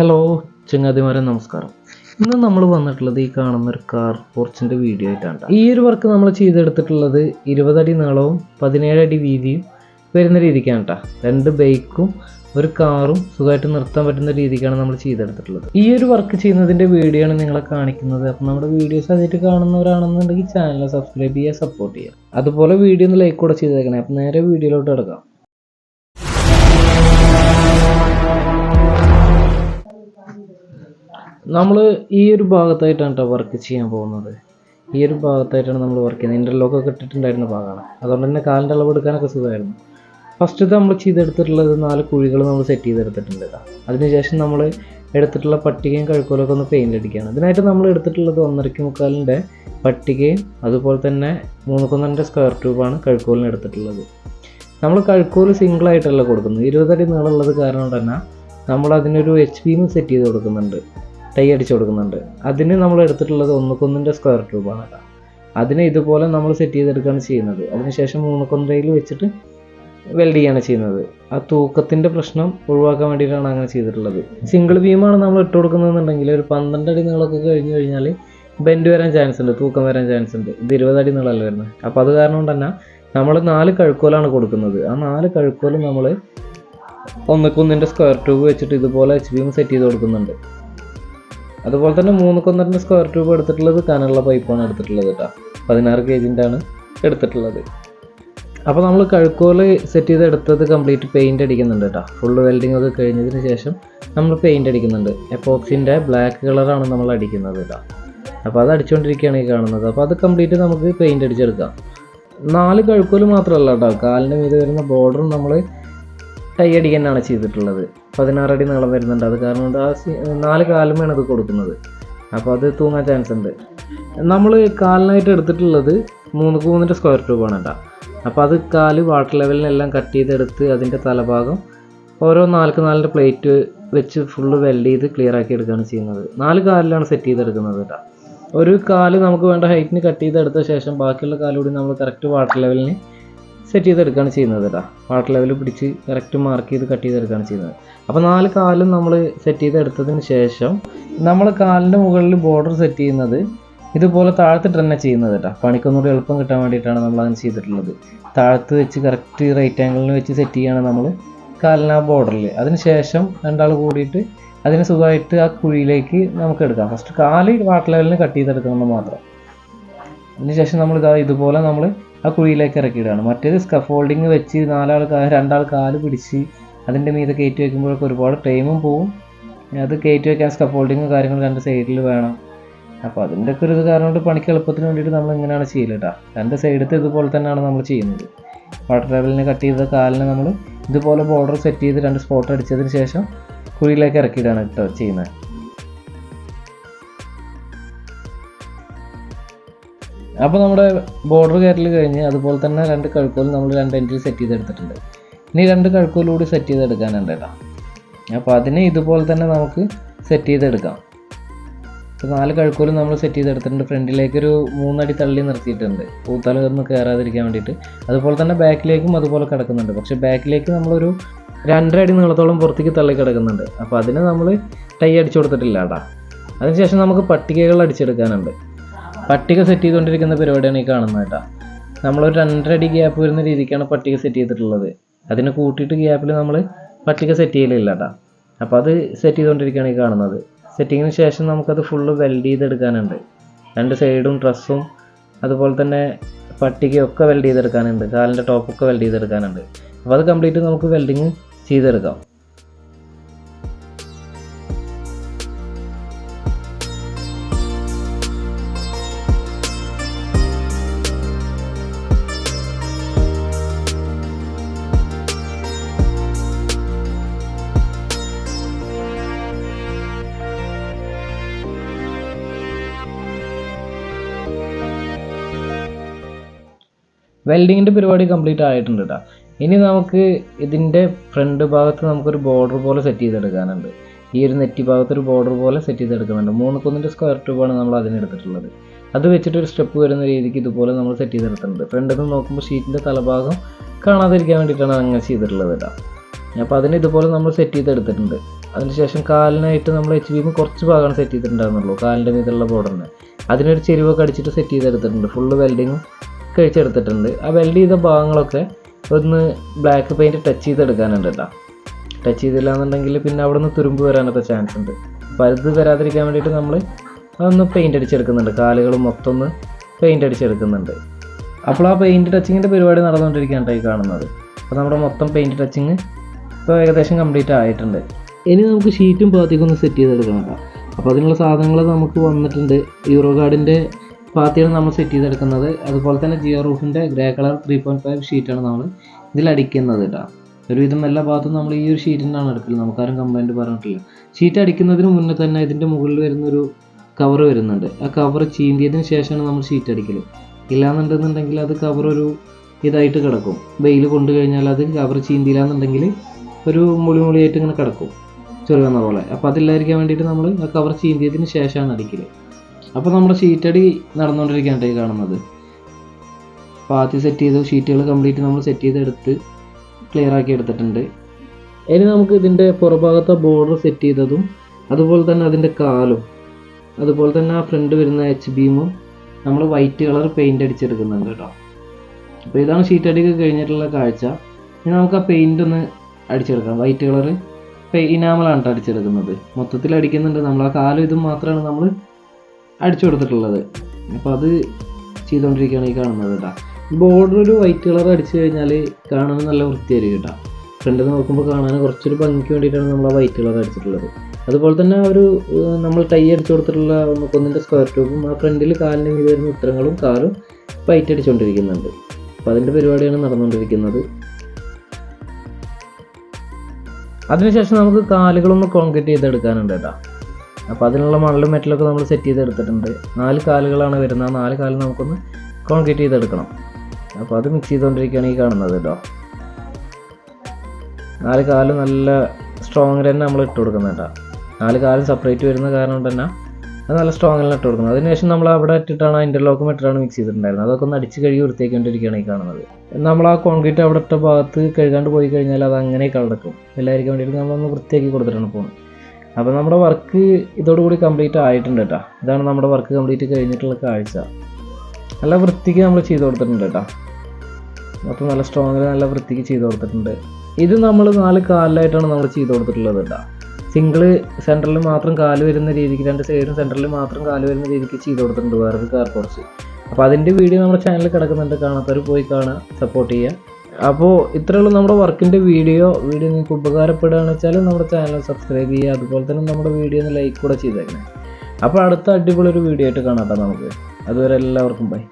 Hello ചങ്ങാതിമാരെ നമസ്കാരം. ഇന്ന് നമ്മൾ വന്നിട്ടുള്ളത് ഈ കാണുന്ന ഒരു കാർ പോർച്ചിന്റെ വീഡിയോ ആയിട്ടാണ് ഈ ഒരു വർക്ക് നമ്മൾ ചെയ്തെടുത്തിട്ടുള്ളത് ഇരുപതടി നീളവും പതിനേഴ് അടി വീതിയും വരുന്ന രീതിക്കാണ് കേട്ടോ. രണ്ട് ബൈക്കും ഒരു കാറും സുഖമായിട്ട് നിർത്താൻ പറ്റുന്ന രീതിക്കാണ് നമ്മൾ ചെയ്തെടുത്തിട്ടുള്ളത്. ഈ ഒരു വർക്ക് ചെയ്യുന്നതിന്റെ വീഡിയോ ആണ് നിങ്ങളെ കാണിക്കുന്നത്. അപ്പം നമ്മുടെ വീഡിയോസ് ആയിട്ട് കാണുന്നവരാണെന്നുണ്ടെങ്കിൽ ചാനൽ സബ്സ്ക്രൈബ് ചെയ്യുക സപ്പോർട്ട് ചെയ്യുക. അതുപോലെ വീഡിയോ ഒന്ന് ലൈക്ക് കൂടെ ചെയ്തേക്കണേ. അപ്പം നേരെ വീഡിയോയിലോട്ട് കിടക്കാം. നമ്മൾ ഈ ഒരു ഭാഗത്തായിട്ടാണ് കേട്ടോ വർക്ക് ചെയ്യാൻ പോകുന്നത്. ഈ ഒരു ഭാഗത്തായിട്ടാണ് നമ്മൾ വർക്ക് ചെയ്യുന്നത്. ഇന്റർലോക്ക് ഒക്കെ ഇട്ടിട്ടുണ്ടായിരുന്ന ഭാഗമാണ്. അതുകൊണ്ട് തന്നെ കാലിന്റെ അളവ് എടുക്കാനൊക്കെ സുഖമായിരുന്നു. ഫസ്റ്റ് നമ്മൾ ചെയ്തെടുത്തിട്ടുള്ളത് നാല് കുഴികൾ നമ്മൾ സെറ്റ് ചെയ്തെടുത്തിട്ടുണ്ട് അതിനുശേഷം നമ്മൾ എടുത്തിട്ടുള്ള പട്ടികയും കഴുക്കോലൊക്കെ ഒന്ന് പെയിന്റ് അടിക്കുകയാണ്. അതിനായിട്ട് നമ്മൾ എടുത്തിട്ടുള്ളത് ഒന്നരയ്ക്ക് മുക്കാലിന്റെ പട്ടികയും അതുപോലെ തന്നെ മൂന്നുക്കൊന്നരന്റെ സ്ക്വയർ ട്യൂബാണ് കഴുക്കോലിന് എടുത്തിട്ടുള്ളത്. നമ്മൾ കഴുക്കോൽ സിംഗിളായിട്ടല്ല കൊടുക്കുന്നത്. ഇരുപതടി നീളമുള്ളത് കാരണം തന്നെ നമ്മൾ അതിനൊരു എച്ച് പിയും സെറ്റ് ചെയ്ത് കൊടുക്കുന്നുണ്ട്. ടൈ അടിച്ചു കൊടുക്കുന്നുണ്ട്. അതിന് നമ്മൾ എടുത്തിട്ടുള്ളത് ഒന്നുകൊന്നിന്റെ സ്ക്വയർ ട്യൂബാണ് കേട്ടോ. അതിനെ ഇതുപോലെ നമ്മൾ സെറ്റ് ചെയ്തെടുക്കുകയാണ് ചെയ്യുന്നത്. അതിനുശേഷം മൂന്നുകൊന്തയിൽ വെച്ചിട്ട് വെൽഡ് ചെയ്യാണ് ചെയ്യുന്നത്. ആ തൂക്കത്തിന്റെ പ്രശ്നം ഒഴിവാക്കാൻ വേണ്ടിയിട്ടാണ് അങ്ങനെ ചെയ്തിട്ടുള്ളത്. സിംഗിൾ ബീമാണ് നമ്മൾ ഇട്ട് കൊടുക്കുന്നതെന്നുണ്ടെങ്കിൽ ഒരു പന്ത്രണ്ട് അടി നീളമൊക്കെ കഴിഞ്ഞ് കഴിഞ്ഞാൽ ബെൻഡ് വരാൻ ചാൻസ് ഉണ്ട് തൂക്കം വരാൻ ചാൻസ് ഉണ്ട്. ഇത് ഇരുപത് അടി നീളമല്ല വരുന്നത്? അപ്പോൾ അത് കാരണം തന്നെ നമ്മൾ നാല് കഴുക്കോലാണ് കൊടുക്കുന്നത്. ആ നാല് കഴുക്കോലും നമ്മൾ ഒന്നിക്കൊന്നിന്റെ സ്ക്വയർ ട്യൂബ് വെച്ചിട്ട് ഇതുപോലെ എച്ച് ബീം സെറ്റ് ചെയ്ത് കൊടുക്കുന്നുണ്ട്. അതുപോലെ തന്നെ മൂന്ന് കൊന്നറിന്റെ സ്ക്വയർ ട്യൂബ് എടുത്തിട്ടുള്ളത് കനുള്ള പൈപ്പാണ് എടുത്തിട്ടുള്ളത് കേട്ടോ. പതിനാറ് കേജിന്റെ ആണ് എടുത്തിട്ടുള്ളത്. അപ്പോൾ നമ്മൾ കഴുക്കോൽ സെറ്റ് ചെയ്ത് എടുത്തത് കംപ്ലീറ്റ് പെയിന്റ് അടിക്കുന്നുണ്ട് കേട്ടോ. ഫുൾ വെൽഡിംഗ് ഒക്കെ കഴിഞ്ഞതിന് ശേഷം നമ്മൾ പെയിന്റ് അടിക്കുന്നുണ്ട്. എപ്പോക്സിന്റെ ബ്ലാക്ക് കളറാണ് നമ്മൾ അടിക്കുന്നത് കേട്ടോ. അപ്പോൾ അത് അടിച്ചുകൊണ്ടിരിക്കുകയാണ് ഈ കാണുന്നത്. അപ്പോൾ അത് കംപ്ലീറ്റ് നമുക്ക് പെയിന്റ് അടിച്ചെടുക്കാം. നാല് കഴുക്കോൽ മാത്രമല്ല കേട്ടോ. കാലിന്റെ മീതെ വരുന്ന ബോർഡറും നമ്മൾ ടൈ തന്നെയാണ് ചെയ്തിട്ടുള്ളത്. പതിനാറടി നീളം വരുന്നുണ്ട്. അത് കാരണം ആ നാല് കാലുമാണ് അത് കൊടുക്കുന്നത്. അപ്പോൾ അത് തൂങ്ങാൻ ചാൻസ് ഉണ്ട്. നമ്മൾ കാലിനായിട്ട് എടുത്തിട്ടുള്ളത് മൂന്ന് മൂന്നിന്റെ സ്ക്വയർ ട്യൂബാണ് കേട്ടോ. അപ്പോൾ അത് കാൽ വാട്ടർ ലെവലിനെല്ലാം കട്ട് ചെയ്തെടുത്ത് അതിന്റെ തലഭാഗം ഓരോ നാൽക്ക് നാലിന്റെ പ്ലേറ്റ് വെച്ച് ഫുള്ള് വെൽഡ് ചെയ്ത് ക്ലിയർ ആക്കി എടുക്കുകയാണ് ചെയ്യുന്നത്. നാല് കാലിലാണ് സെറ്റ് ചെയ്തെടുക്കുന്നത് കേട്ടോ. ഒരു കാൽ നമുക്ക് വേണ്ട ഹൈറ്റിന് കട്ട് ചെയ്തെടുത്ത ശേഷം ബാക്കിയുള്ള കാലുകൂടി നമ്മൾ കറക്റ്റ് വാട്ടർ ലെവലിന് സെറ്റ് ചെയ്തെടുക്കുകയാണ് ചെയ്യുന്നത് കേട്ടോ വാട്ടർ ലെവൽ പിടിച്ച് കറക്റ്റ് മാർക്ക് ചെയ്ത് കട്ട് ചെയ്തെടുക്കുകയാണ് ചെയ്യുന്നത്. അപ്പോൾ നാല് കാലും നമ്മൾ സെറ്റ് ചെയ്തെടുത്തതിന് ശേഷം നമ്മൾ കാലിന്റെ മുകളിൽ ബോർഡർ സെറ്റ് ചെയ്യുന്നത് ഇതുപോലെ താഴത്തിട്ട് തന്നെ ചെയ്യുന്നത് കേട്ടോ പണിക്കൊന്നുകൂടി എളുപ്പം കിട്ടാൻ വേണ്ടിയിട്ടാണ് നമ്മൾ അങ്ങനെ ചെയ്തിട്ടുള്ളത്. താഴത്ത് വെച്ച് കറക്റ്റ് റൈറ്റ് ആംഗിളിൽ വെച്ച് സെറ്റ് ചെയ്യുകയാണ് നമ്മൾ കാലിന് ആ ബോർഡറിൽ അതിന് ശേഷം രണ്ടാൾ കൂടിയിട്ട് അതിന് സുഖമായിട്ട് ആ കുഴിയിലേക്ക് നമുക്ക് എടുക്കാം. ഫസ്റ്റ് കാൽ വാട്ടർ ലെവലിന് കട്ട് ചെയ്തെടുക്കണം മാത്രം. അതിനുശേഷം നമ്മൾ ഇതാ ഇതുപോലെ നമ്മൾ ആ കുഴിയിലേക്ക് ഇറക്കിയിടുകയാണ്. മറ്റേത് സ്കഫോൾഡിങ് വെച്ച് നാലാൾ രണ്ടാൾ കാൽ പിടിച്ച് അതിന്റെ മീതെ കയറ്റി വയ്ക്കുമ്പോഴൊക്കെ ഒരുപാട് ടൈമും പോവും. അത് കയറ്റി വയ്ക്കാൻ സ്കഫോൾഡിങ് കാര്യങ്ങൾ രണ്ട് സൈഡിൽ വേണം. അപ്പോൾ അതിന്റെ ഒക്കെ ഒരു ഇത് കാരണം കൊണ്ട് പണിക്ക് എളുപ്പത്തിന് വേണ്ടിയിട്ട് നമ്മൾ ഇങ്ങനെയാണ് ചെയ്യൽ കേട്ടോ രണ്ട് സൈഡത്തെ ഇതുപോലെ തന്നെയാണ് നമ്മൾ ചെയ്യുന്നത്. വാട്ടർ ലെവലിന് കട്ട് ചെയ്ത കാലിന് നമ്മൾ ഇതുപോലെ ബോർഡർ സെറ്റ് ചെയ്ത് രണ്ട് സ്പോട്ട് അടിച്ചതിന് ശേഷം കുഴിയിലേക്ക് ഇറക്കിയിടാണ് കേട്ടോ ചെയ്യുന്നത്. അപ്പോൾ നമ്മുടെ ബോർഡർ കയറൽ കഴിഞ്ഞ് അതുപോലെ തന്നെ രണ്ട് കഴുക്കോൽ നമ്മൾ രണ്ട് എൻട്രി സെറ്റ് ചെയ്തെടുത്തിട്ടുണ്ട്. ഇനി രണ്ട് കഴുക്കോലുകൂടി സെറ്റ് ചെയ്തെടുക്കാനുണ്ട് കേട്ടോ അപ്പോൾ അതിനെ ഇതുപോലെ തന്നെ നമുക്ക് സെറ്റ് ചെയ്തെടുക്കാം. ഇപ്പോൾ നാല് കഴുക്കോലും നമ്മൾ സെറ്റ് ചെയ്തെടുത്തിട്ടുണ്ട്. ഫ്രണ്ടിലേക്ക് ഒരു മൂന്നടി തള്ളി നിർത്തിയിട്ടുണ്ട്. പൂത്തലൊന്നും കയറാതിരിക്കാൻ വേണ്ടിയിട്ട്. അതുപോലെ തന്നെ ബാക്കിലേക്കും അതുപോലെ കിടക്കുന്നുണ്ട്. പക്ഷേ ബാക്കിലേക്ക് നമ്മളൊരു രണ്ടരടി നീളത്തോളം പുറത്തേക്ക് തള്ളി കിടക്കുന്നുണ്ട്. അപ്പോൾ അതിന് നമ്മൾ ടൈ അടിച്ചു കൊടുത്തിട്ടില്ല കേട്ടോ അതിനുശേഷം നമുക്ക് പട്ടികകൾ അടിച്ചെടുക്കാനുണ്ട്. പട്ടിക സെറ്റ് ചെയ്തുകൊണ്ടിരിക്കുന്ന പരിപാടിയാണ് ഈ കാണുന്നത് കേട്ടോ. നമ്മളൊരു രണ്ടരടി ഗ്യാപ്പ് വരുന്ന രീതിക്കാണ് പട്ടിക സെറ്റ് ചെയ്തിട്ടുള്ളത്. അതിന് കൂട്ടിയിട്ട് ഗ്യാപ്പിൽ നമ്മൾ പട്ടിക സെറ്റ് ചെയ്യലില്ല കേട്ടോ. അപ്പോൾ അത് സെറ്റ് ചെയ്തുകൊണ്ടിരിക്കുകയാണ് ഈ കാണുന്നത്. സെറ്റിങ്ങിന് ശേഷം നമുക്കത് ഫുള്ള് വെൽഡ് ചെയ്തെടുക്കാനുണ്ട്. രണ്ട് സൈഡും ഡ്രസ്സും അതുപോലെ തന്നെ പട്ടികയൊക്കെ വെൽഡ് ചെയ്തെടുക്കാനുണ്ട്. കാലിന്റെ ടോപ്പൊക്കെ വെൽഡ് ചെയ്തെടുക്കാനുണ്ട്. അപ്പോൾ അത് കംപ്ലീറ്റ് നമുക്ക് വെൽഡിങ് ചെയ്തെടുക്കാം. വെൽഡിങ്ങിന്റെ പരിപാടി കംപ്ലീറ്റ് ആയിട്ടുണ്ട് കേട്ടോ ഇനി നമുക്ക് ഇതിന്റെ ഫ്രണ്ട് ഭാഗത്ത് നമുക്കൊരു ബോർഡർ പോലെ സെറ്റ് ചെയ്തെടുക്കാനുണ്ട്. ഈ ഒരു നെറ്റി ഭാഗത്ത് ഒരു ബോർഡർ പോലെ സെറ്റ് ചെയ്തെടുക്കുന്നുണ്ട്. മൂന്ന് കുന്നിന്റെ സ്ക്വയർ ട്യൂബാണ് നമ്മൾ അതിനെടുത്തിട്ടുള്ളത് അത് വെച്ചിട്ട് ഒരു സ്റ്റെപ്പ് വരുന്ന രീതിക്ക് ഇതുപോലെ നമ്മൾ സെറ്റ് ചെയ്തെടുത്തിട്ടുണ്ട്. ഫ്രണ്ടിൽ നിന്ന് നോക്കുമ്പോൾ ഷീറ്റിന്റെ തലഭാഗം കാണാതിരിക്കാൻ വേണ്ടിയിട്ടാണ് അങ്ങനെ ചെയ്തിട്ടുള്ളത് കേട്ടോ അപ്പോൾ അതിന് ഇതുപോലെ നമ്മൾ സെറ്റ് ചെയ്തെടുത്തിട്ടുണ്ട്. അതിനുശേഷം കാലിനായിട്ട് നമ്മൾ എച്ച് ബി കുറച്ച് ഭാഗമാണ് സെറ്റ് ചെയ്തിട്ടുണ്ടായിരുന്നുള്ളൂ. കാലിന്റെ മീതുള്ള ബോർഡറിന്. അതിനൊരു ചെരുവൊക്കെ അടിച്ചിട്ട് സെറ്റ് ചെയ്തെടുത്തിട്ടുണ്ട്. ഫുള്ള് വെൽഡിങ്ങും കഴിച്ചെടുത്തിട്ടുണ്ട് ആ വെൽഡ് ചെയ്ത ഭാഗങ്ങളൊക്കെ ഒന്ന് ബ്ലാക്ക് പെയിന്റ് ടച്ച് ചെയ്തെടുക്കാനുണ്ട് കേട്ടോ ടച്ച് ചെയ്തില്ല എന്നുണ്ടെങ്കിൽ പിന്നെ അവിടെ നിന്ന് തുരുമ്പ് വരാനൊക്കെ ചാൻസ് ഉണ്ട്. അപ്പോൾ അത് വരാതിരിക്കാൻ വേണ്ടിയിട്ട് നമ്മൾ അതൊന്ന് പെയിന്റ് അടിച്ചെടുക്കുന്നുണ്ട്. കാലുകൾ മൊത്തം ഒന്ന് പെയിന്റ് അടിച്ചെടുക്കുന്നുണ്ട്. അപ്പോൾ ആ പെയിന്റ് ടച്ചിങ്ങിന്റെ പരിപാടി നടന്നുകൊണ്ടിരിക്കുകയാണ് ഈ കാണുന്നത്. അപ്പോൾ നമ്മുടെ മൊത്തം പെയിന്റ് ടച്ചിങ് ഇപ്പോൾ ഏകദേശം കംപ്ലീറ്റ് ആയിട്ടുണ്ട്. ഇനി നമുക്ക് ഷീറ്റും പാത്തിയൊക്കെ ഒന്ന് സെറ്റ് ചെയ്തെടുക്കണം അപ്പോൾ അതിനുള്ള സാധനങ്ങൾ നമുക്ക് വന്നിട്ടുണ്ട്. യൂറോ ഗാർഡിന്റെ പാത്തിയാണ് നമ്മൾ സെറ്റ് ചെയ്തെടുക്കുന്നത്. അതുപോലെ തന്നെ ജിയോ റൂഫിന്റെ grey colour three point five ഷീറ്റാണ് നമ്മൾ ഇതിൽ അടിക്കുന്നത് കേട്ടോ ഒരുവിധം എല്ലാ ഭാഗത്തും നമ്മൾ ഈ ഒരു ഷീറ്റിനാണ് എടുക്കുന്നത് നമുക്കാരും കംപ്ലൈന്റ് പറഞ്ഞിട്ടില്ല. ഷീറ്റ് അടിക്കുന്നതിന് മുന്നേ തന്നെ ഇതിന്റെ മുകളിൽ വരുന്നൊരു കവർ വരുന്നുണ്ട്. ആ കവർ ചീന്തിയതിന് ശേഷമാണ് നമ്മൾ ഷീറ്റ് അടിക്കൽ ഇല്ലാന്നുണ്ടെന്നുണ്ടെങ്കിൽ അത് കവർ ഒരു ഇതായിട്ട് കിടക്കും. വെയിൽ കൊണ്ടു കഴിഞ്ഞാൽ അത് കവർ ചീന്തിയില്ലാന്നുണ്ടെങ്കിൽ ഒരു മുളി മുളിയായിട്ട് ഇങ്ങനെ കിടക്കും. ചെറുകുന്ന പോലെ. അപ്പോൾ അതില്ലായിരിക്കാൻ വേണ്ടിയിട്ട് നമ്മൾ ആ കവർ ചീന്തിയതിന് ശേഷമാണ് അടിക്കൽ അപ്പോൾ നമ്മുടെ ഷീറ്റടി നടന്നുകൊണ്ടിരിക്കുകയാണ് ഈ കാണുന്നത്. അപ്പോൾ ആദ്യം സെറ്റ് ചെയ്ത ഷീറ്റുകൾ കംപ്ലീറ്റ് നമ്മൾ സെറ്റ് ചെയ്തെടുത്ത് ക്ലിയർ ആക്കി എടുത്തിട്ടുണ്ട്. ഇനി നമുക്ക് ഇതിന്റെ പുറഭാഗത്തെ ബോർഡർ സെറ്റ് ചെയ്തതും അതുപോലെ തന്നെ അതിന്റെ കാലും അതുപോലെ തന്നെ ആ ഫ്രണ്ട് വരുന്ന എച്ച് ബീമും നമ്മൾ വൈറ്റ് കളർ പെയിന്റ് അടിച്ചെടുക്കുന്നുണ്ട് കേട്ടോ. അപ്പോൾ ഇതാണ് ഷീറ്റ് അടിക്ക് കഴിഞ്ഞിട്ടുള്ള കാഴ്ച. ഇനി നമുക്ക് ആ പെയിന്റ് ഒന്ന് അടിച്ചെടുക്കാം. വൈറ്റ് കളർ ഇനാമലാണ് കേട്ടോ അടിച്ചെടുക്കുന്നത്. മൊത്തത്തിൽ അടിക്കുന്നുണ്ട്. നമ്മൾ ആ കാലും ഇതും മാത്രമാണ് നമ്മൾ അടിച്ചു കൊടുത്തിട്ടുള്ളത്. അപ്പോൾ അത് ചെയ്തുകൊണ്ടിരിക്കുകയാണ് ഈ കാണുന്നത് കേട്ടോ. ബോർഡർ ഒരു വൈറ്റ് കളർ അടിച്ചു കഴിഞ്ഞാൽ കാണാൻ നല്ല വൃത്തിയായിരിക്കും കേട്ടോ. ഫ്രണ്ടിൽ നോക്കുമ്പോൾ കാണാൻ കുറച്ചൊരു ഭംഗിക്ക് വേണ്ടിയിട്ടാണ് നമ്മൾ ആ വൈറ്റ് കളർ അടിച്ചിട്ടുള്ളത്. അതുപോലെ തന്നെ ഒരു നമ്മൾ ടൈ അടിച്ചു കൊടുത്തിട്ടുള്ള ഒന്നിന്റെ സ്ക്വയർ ട്യൂബും ആ ഫ്രണ്ടിൽ കാലിന്റെ മീതെ വരുന്ന ഉത്തരങ്ങളും കാറും വൈറ്റ് അടിച്ചുകൊണ്ടിരിക്കുന്നുണ്ട് അപ്പോൾ അതിന്റെ പരിപാടിയാണ് നടന്നുകൊണ്ടിരിക്കുന്നത് അതിനുശേഷം നമുക്ക് കാലുകളൊന്ന് കോൺക്രീറ്റ് ചെയ്തെടുക്കാനുണ്ട് കേട്ടോ. അപ്പോൾ അതിനുള്ള മണലും മെറ്റലൊക്കെ നമ്മൾ സെറ്റ് ചെയ്തെടുത്തിട്ടുണ്ട്. നാല് കാലുകളാണ് വരുന്നത്. ആ നാല് കാൽ നമുക്കൊന്ന് കോൺക്രീറ്റ് ചെയ്തെടുക്കണം. അപ്പോൾ അത് മിക്സ് ചെയ്തുകൊണ്ടിരിക്കുകയാണ് ഈ കാണുന്നത് കേട്ടോ നാല് കാലും നല്ല സ്ട്രോങ്ങിൽ തന്നെ നമ്മൾ ഇട്ട് കൊടുക്കുന്നത് കേട്ടോ നാല് കാലും സെപ്പറേറ്റ് വരുന്ന കാരണം തന്നെ അത് നല്ല സ്ട്രോങ്ങിൽ ഇട്ട് കൊടുക്കുന്നത്. അതിനുശേഷം നമ്മൾ അവിടെ ഇട്ടിട്ടാണ് ഇന്റർലോക്കും ഇട്ടിട്ടാണ് മിക്സ് ചെയ്തിട്ടുണ്ടായിരുന്നത്. അതൊക്കെ ഒന്ന് അടിച്ച് കഴുകി വൃത്തിയാക്കിക്കൊണ്ടിരിക്കുകയാണ് ഈ കാണുന്നത്. നമ്മൾ ആ കോൺക്രീറ്റ് അവിടെ ഇട്ട ഭാഗത്ത് കഴുകാണ്ട് പോയി കഴിഞ്ഞാൽ അത് അങ്ങനെ കളടക്കും എല്ലാവർക്കും വേണ്ടിയിട്ട് നമ്മളൊന്ന് വൃത്തിയാക്കി കൊടുത്തിട്ടാണ് പോകുന്നത് അപ്പോൾ നമ്മുടെ വർക്ക് ഇതോടുകൂടി കംപ്ലീറ്റ് ആയിട്ടുണ്ട് കേട്ടോ ഇതാണ് നമ്മുടെ വർക്ക് കംപ്ലീറ്റ് കഴിഞ്ഞിട്ടുള്ള കാഴ്ച. നല്ല വൃത്തിക്ക് നമ്മൾ ചെയ്ത് കൊടുത്തിട്ടുണ്ട് കേട്ടോ മൊത്തം നല്ല സ്ട്രോങ്ങിൽ നല്ല വൃത്തിക്ക് ചെയ്ത് കൊടുത്തിട്ടുണ്ട്. ഇത് നമ്മൾ നാല് കാലിലായിട്ടാണ് നമ്മൾ ചെയ്ത് കൊടുത്തിട്ടുള്ളത് കേട്ടോ സിംഗിൾ സെന്ററിൽ മാത്രം കാൽ വരുന്ന രീതിക്ക് രണ്ട് സൈഡും സെന്ററിൽ മാത്രം കാൽ വരുന്ന രീതിക്ക് ചെയ്ത് കൊടുത്തിട്ടുണ്ട് വേറൊരു കാർ കുറച്ച് അപ്പോൾ അതിന്റെ വീഡിയോ നമ്മുടെ ചാനലിൽ കിടക്കുന്നുണ്ട്. കാണാത്തവർ പോയി കാണാം സപ്പോർട്ട് ചെയ്യുക. അപ്പോൾ ഇത്രയുള്ള നമ്മുടെ വർക്കിന്റെ വീഡിയോ. വീഡിയോ നിങ്ങൾക്ക് ഉപകാരപ്പെടുകയാണെന്ന് വെച്ചാൽ നമ്മുടെ ചാനൽ സബ്സ്ക്രൈബ് ചെയ്യുക. അതുപോലെ തന്നെ നമ്മുടെ വീഡിയോ ഒന്ന് ലൈക്ക് കൂടെ ചെയ്തേക്കണേ. അപ്പോൾ അടുത്ത അടിപൊളി ഒരു വീഡിയോ ആയിട്ട് കാണാംട്ടോ നമുക്ക്. അതുവരെ എല്ലാവർക്കും ബൈ